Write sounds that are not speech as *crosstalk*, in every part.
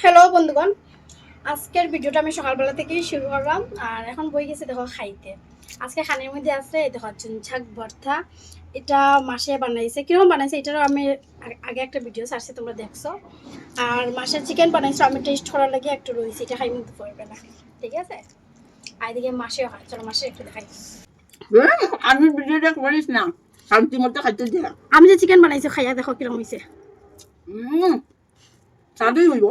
Hello বন্ধুগণ। আজকের ভিডিওটা আমি সকালবেলা থেকেই শুরু করলাম। আর এখন বই গেছে দেখো খাইতে। আজকে খানের মধ্যে আছে দেখো ঝাক ভর্তা। এটা মাসে বানাইছে। কীরকম বানাইছে এটারও আমি আগে একটা ভিডিও ছাড়ছি তোমরা দেখছ। আর মাসের চিকেন বানাইছো আমি টেস্ট করার লাগে একটু রয়েছি এটা খাই মধ্যে পড়বে না ঠিক আছে? আর এদিকে মাসেও হয় চলো মাসে একটু দেখাই। আমি ভিডিওটা করিস না আমি যে চিকেন বানাইছো খাইয়া দেখো কীরকম হয়েছে হুম হইব।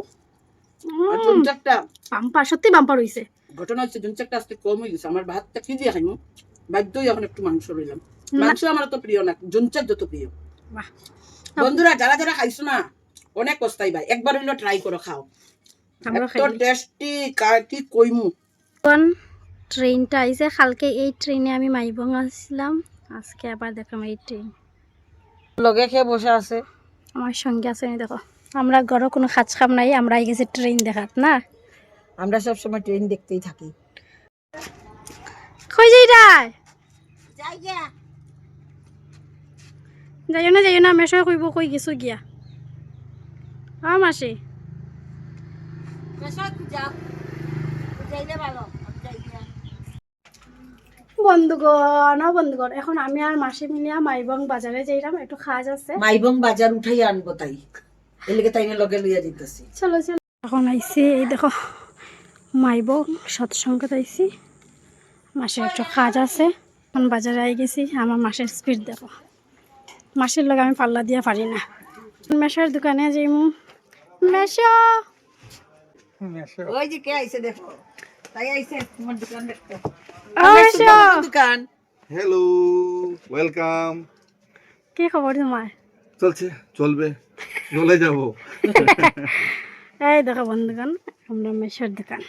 আর জনচাকটা বাম্পার সত্যি বাম্পার হয়েছে ঘটনা হচ্ছে জনচাকটা আজকে কম হয়ে গেছে আমার ভাতটা কি দিয়ে খাইমু? বাধ্যই এখন একটু মাংস রইলাম মাংস আমার তো প্রিয় না জনচাক যত প্রিয়। বন্ধুরা যারা যারা খাইছো না অনেক কস্তাই ভাই। একবার হইল ট্রাই করো খাও। এত খাই টেস্টি কি কইমু। কোন ট্রেনটা আইছে? কালকে এই ট্রেনে আমি মাইবং আসছিলাম। আজকে আবার দেখলাম এই ট্রেন। লগে খেয়ে বসে আছে। আমার সঙ্গে আছে দেখো। আমরা ঘরে কোনো খাজ খাম নাই আমরা গেছি ট্রেন দেখাত না? আমরা সব সময় ট্রেন দেখতেই থাকি। কই যাই রায় যাইও না যাইও না মেশো কইব কই গেছো গিয়া? আ মাসি। বন্ধুগণ ও বন্ধুগণ এখন আমি আর মাসি মিলিয়া মাইবং বাজারে যাইলাম একটু খাজ আছে। মাইবং বাজার উঠাই আনব তাই। এলিগে তাই লগে লইয়া দিতেছি চলো চলো। এখন আইসি এই দেখো মাইবং সৎসঙ্গত আইসি। মাসের একটু কাজ আছে এখন বাজারে আই গেছি আমার মাসের স্পিড দেখো। মাসের লগে আমি পাল্লা দিয়া পারি না। মেশার দোকানে যাই মু ওই যে কে আইছে দেখো? তাই আইছে তোমার দোকান দেখতে। দোকান। হ্যালো ওয়েলকাম কি খবর তোমার? চলছে চলবে। চলে যাব। এই দেখো বন্ধুগণ আমরা মেশোর দোকান।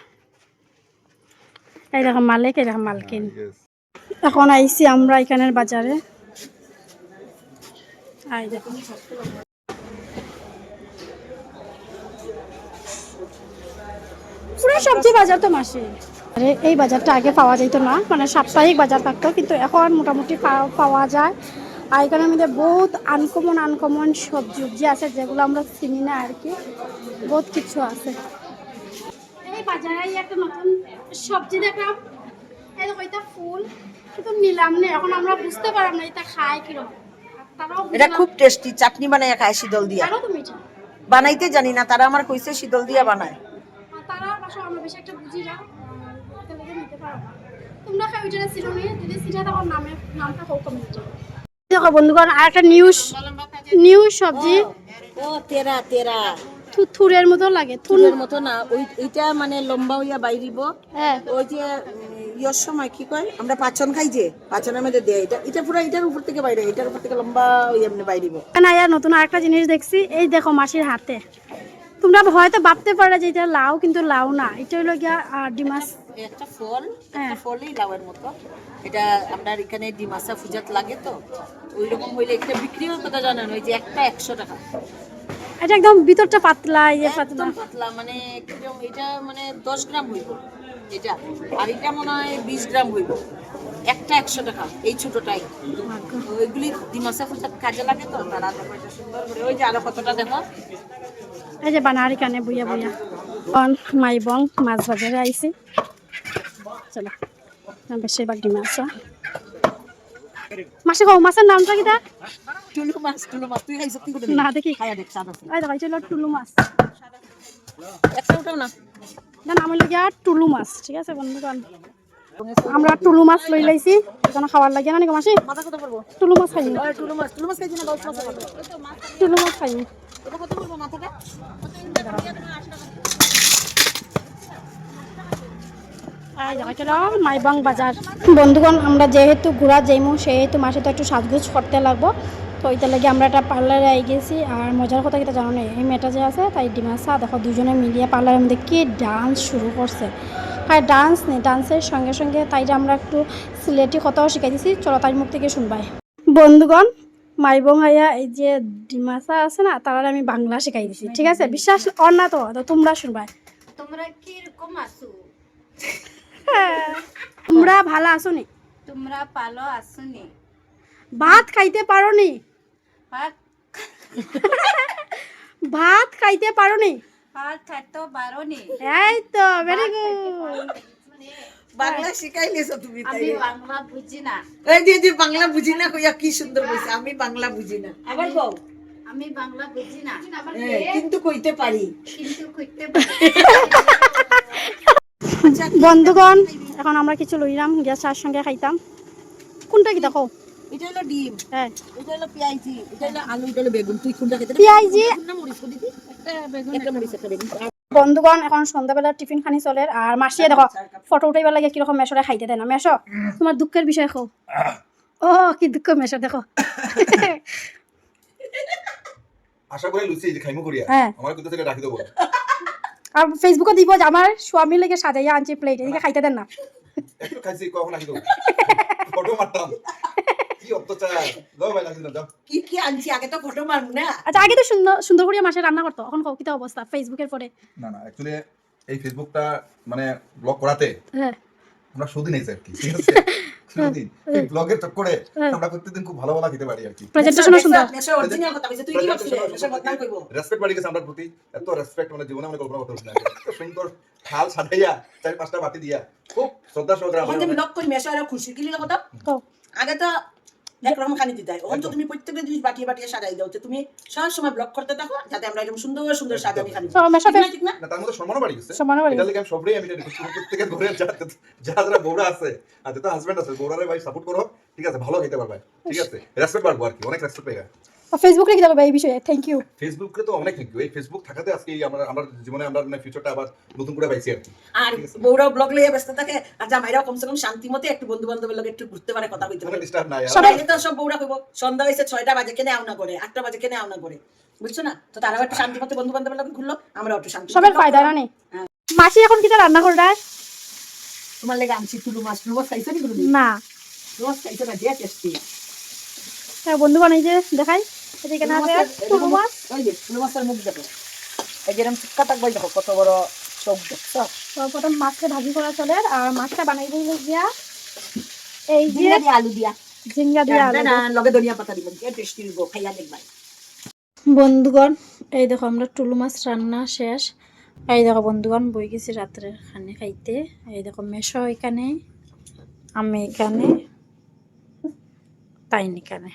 এই দেখো মালিক এই দেখো মালকিন। এখন আইছি আমরা এখানের বাজারে। আই দেখো। পুরো সবজি বাজার তো মাসে। আরে এই বাজারটা আগে পাওয়া যেত না মানে সাপ্তাহিক বাজার থাকতো কিন্তু এখন মোটামুটি পাওয়া- পাওয়া যায়। আর এখানের মধ্যে বহুত আনকমন আনকমন সবজি উবজি আছে যেগুলো আমরা চিনি না আর কি। বহুত কিছু আছে। এই বাজারে একটা নতুন সবজি দেখলাম। এই দেখো এটা ফুল কিন্তু নিলাম না। এখন আমরা বুঝতে পারলাম না এটা খায় কীরকম। এটা খুব টেস্টি চাটনি বানাইয়া খায় শীতল দিয়া। তুমি বানাইতে জানি না তারা আমার কইছে শীতল দিয়া বানায়। আর তারা বাসা আমরা বেশি একটা বুঝি না। তোমরা খাই ওইটা ছিল নি। যদি সিটা তখন নামে নামটা হোক কমিটি দেখো বন্ধুগণ আর একটা নিউজ নিউজ সবজি। ও তেরা তেরা। থুরের মতো লাগে থুর ফুলের মতো না ওই এইটা মানে লম্বা হইয়া বাইরিব। হ্যাঁ। ওই যে ইয়র সময় কি কয়? আমরা পাচন খাই যে পাচনের মধ্যে দেয় এটা এটা পুরো এটার উপর থেকে বাইরে এটার উপর থেকে লম্বা হইয়া এমনি বাইরিব। না আর নতুন আরেকটা জিনিস দেখছি এই দেখো মাসির হাতে। তোমরা হয়তো ভাবতে পারো যে এটা লাউ কিন্তু লাউ না এটা হলো গিয়া আহ, ডিমাস একটা ফল হ্যাঁ। একটা ফলই লাউয়ের মতো। এটা আমরা এখানে ডিমাসা পূজাত লাগে তো। ওই রকম হইলে এটা বিক্রি হয় কথা জানেন ওই যে একটা একশো টাকা। এটা একদম ভিতরটা পাতলা ইয়ে পাতলা। পাতলা মানে কীরকম এটা মানে দশ গ্রাম হইব এটা। আর এটা মনে হয় বিশ গ্রাম হইব। একটা একশো টাকা এই ছোটটাই। ওইগুলি ডিমাসা পূজাত কাজে লাগে তো তারা সুন্দর করে। ওই যে আরও কতটা দেখো। এই যে বানারি কানে বইয়া বইয়া। অন মাইবং মাছ বাজারে আইছি। চলো বেশিরভাগ ডিমা আছে। মাসে কও মাছের নামটা কিটা টুলু মাছ টুলু মাছ। তুই খাইছ কি করে না দেখি। খাইয়া দেখ এই দেখো এই হলো টুলু মাছ। একটা উঠাও না। না নাম হলো গিয়া টুলু মাছ ঠিক আছে বন্ধুগণ আমরা টুলু মাছ লই লাইছি এখানে খাবার লাগে না নাকি মাসি? মাথা কত পড়ব টুলু মাছ খাইনি টুলু মাছ টুলু মাছ খাইছি না দশ মাছ টুলু মাছ খাইনি এটা কত পড়ব মাথাটা এই দেখো এটা হলো মাইবাং বাজার। বন্ধুগণ, আমরা যেহেতু ঘোরা যাইমু, সেহেতু মাসে তো একটু সাজগুজ করতে লাগবো। তো ওইটা লাগে আমরা একটা পার্লারে আই গেছি, আর মজার কথা কিটা জানো না? এই মেয়েটা যে আছে, তাই ডিমাসা, দেখো দুজনে মিলিয়ে পার্লারের মধ্যে কি ডান্স শুরু করছে। আর ডান্স নেই ডান্সের সঙ্গে সঙ্গে তাইটা আমরা একটু সিলেটি কথাও শিখাই দিছি চলো তাই মুখ থেকে শুনবাই। বন্ধুগণ, মাইবং আইয়া এই যে ডিমাসা আছে না তারা আমি বাংলা শিখাই দিছি ঠিক আছে? বিশ্বাস তো তো তোমরা শুনবাই। তোমরা কীরকম আছো? তোমরা ভালো আছো নি তোমরা পালো আসুনি। ভাত খাইতে পারো নি ভাত। ভাত খাইতে পারো নি পাল থাকতো বারো নি এই তো ভেরি গুড বাংলা শিখাইলেছো তুমি আমি বাংলা বুঝি না। এই যে যে বাংলা বুঝি না কইয়া কি সুন্দর কইছে আমি বাংলা বুঝি না। আবার বল আমি বাংলা বুঝি না। হ্যাঁ, কিন্তু কইতে পারি। কিন্তু খুঁজতে পারি। *laughs* বন্ধুগণ এখন আমরা কিছু লইলাম গিয়া চার সঙ্গে খাইতাম। কোনটা কি দেখো? এটা হলো ডিম। হ্যাঁ। এটা হলো পেঁয়াজি এটা হলো আলু এটা হলো বেগুন। তুই কোনটা খেতে পেঁয়াজি না মরিচ দিদি একটা বেগুন একটা মরিচ একটা বেগুন। বন্ধুগণ এখন সন্ধ্যাবেলা টিফিন খানি চলে। আর মাসিয়ে দেখো ফটো উঠাইবার লাগে কীরকম মেশরে খাইতে দেয় না। মেশো তোমার দুঃখের বিষয় খো ও কি দুঃখ মেশো দেখো। আশা করি লুচি খাইমু করিয়া। হ্যাঁ। আমার কিন্তু থেকে রাখি দেবো। আর ফেসবুকে দিব যে আমার স্বামীর লেগে সাজাইয়া আনছি প্লেট এদিকে খাইতে দেন না। একটু খাইছি কখন ফটো মারতাম। কি অত্যাচার। দাও ভাই রাখি দাও কি কি আনছি? আগে তো ফটো মারবো না। আচ্ছা আগে তো সুন্দর সুন্দর করে মাসে রান্না করতো এখন কও কিতা অবস্থা ফেসবুকের পরে? না না অ্যাকচুয়ালি এই ফেসবুকটা মানে করাতে হ্যাঁ। আমরা সুদিন এসে আর কি ঠিক আছে? *laughs* সুদিন এই ব্লগের চক্করে হ্যাঁ। আমরা প্রত্যেকদিন খুব ভালো ভালো খেতে পারি আর কি। প্রেজেন্টেশনও সুন্দর নেশা অরিজিনাল কথা কইছে তুই কি ভাবছিস? নেশা বদনাম কইবো রেসপেক্ট বাড়ি গেছে আমার প্রতি। এত রেসপেক্ট মানে জীবনে আমরা কল্পনা করতে পারি না। এত সুন্দর থাল সাজাইয়া চার পাঁচটা বাটি দিয়া। খুব শ্রদ্ধা সহকারে এখন ব্লগ করি মেশা আর খুশি। কি কথা? আগে তো একরকম খানি দিতে হয় তুমি প্রত্যেকটা জিনিস বাটিয়ে বাটিয়ে সাজাই দাও তো তুমি সব সময় ব্লক করতে থাকো যাতে আমরা এরকম সুন্দর সুন্দর সাজানি খানি ঠিক না, ঠিক না? না তার মধ্যে সম্মান বাড়ি গেছে। সম্মান বাড়ি এটা আমি সবরেই আমি এটা request করব, প্রত্যেকের ঘরে যা যা যারা বউরা আছে আর যেটা হাজবেন্ড আছে বউরারে ভাই সাপোর্ট করো। ঠিক আছে ভালো খেতে পারবে। ঠিক আছে রেসপেক্ট পারব আর কি অনেক রেসপেক্ট ফেসবুকে লিখে দেবো এই বিষয়ে? থ্যাংক ইউ ফেসবুকে তো অনেক থ্যাংক ইউ এই ফেসবুক থাকাতে আজকে আমরা আমার জীবনে আমরা মানে ফিউচারটা আবার নতুন করে পাইছি আর কি। আর বউরাও ব্লগ লইয়া ব্যস্ত থাকে আর জামাইরাও কমসে কম শান্তি মতে একটু বন্ধু বান্ধবের লগে একটু ঘুরতে পারে কথা কইতে পারে। ডিস্টার্ব নাই সবাই- তো সব বউরা কইব সন্ধ্যা হয়েছে ছয়টা বাজে কেনে আওনা করে? আটটা বাজে কেনে আওনা করে? বুঝছ না? তো তারাও একটু শান্তি মতে বন্ধু বান্ধবের লগে ঘুরলো আমরা একটু শান্তি সবের ফায়দা না নেই মাসি এখন কিতা রান্না করডা তোমার লেগে আনছি টুলু মাছ। মাছ খাইছো নি না। মাছ খাইছো না যে টেস্টি হ্যাঁ, বন্ধু বানাই যে দেখাই। এদিকে না মাছ। ওই যে মাছের মুখ দেখো। এই যেরকম চিক্কা থাকবে দেখো কত বড় চোখ দেখছ? প্রথম মাছকে ভাজি করা চলে আর মাছটা বানাই দিই দিয়া এই যে আলু দিয়া। ঝিঙ্গা দিয়ে আলু। লগে ধনিয়া পাতা দিব যে টেস্টি দিব খাইয়া দেখবা। বন্ধুগণ এই দেখো আমরা টুলু মাছ রান্না শেষ। এই দেখো বন্ধুগণ বই গেছি রাত্রে খানে খাইতে। এই দেখো মেশো এখানে আমি এখানে তাই এখানে।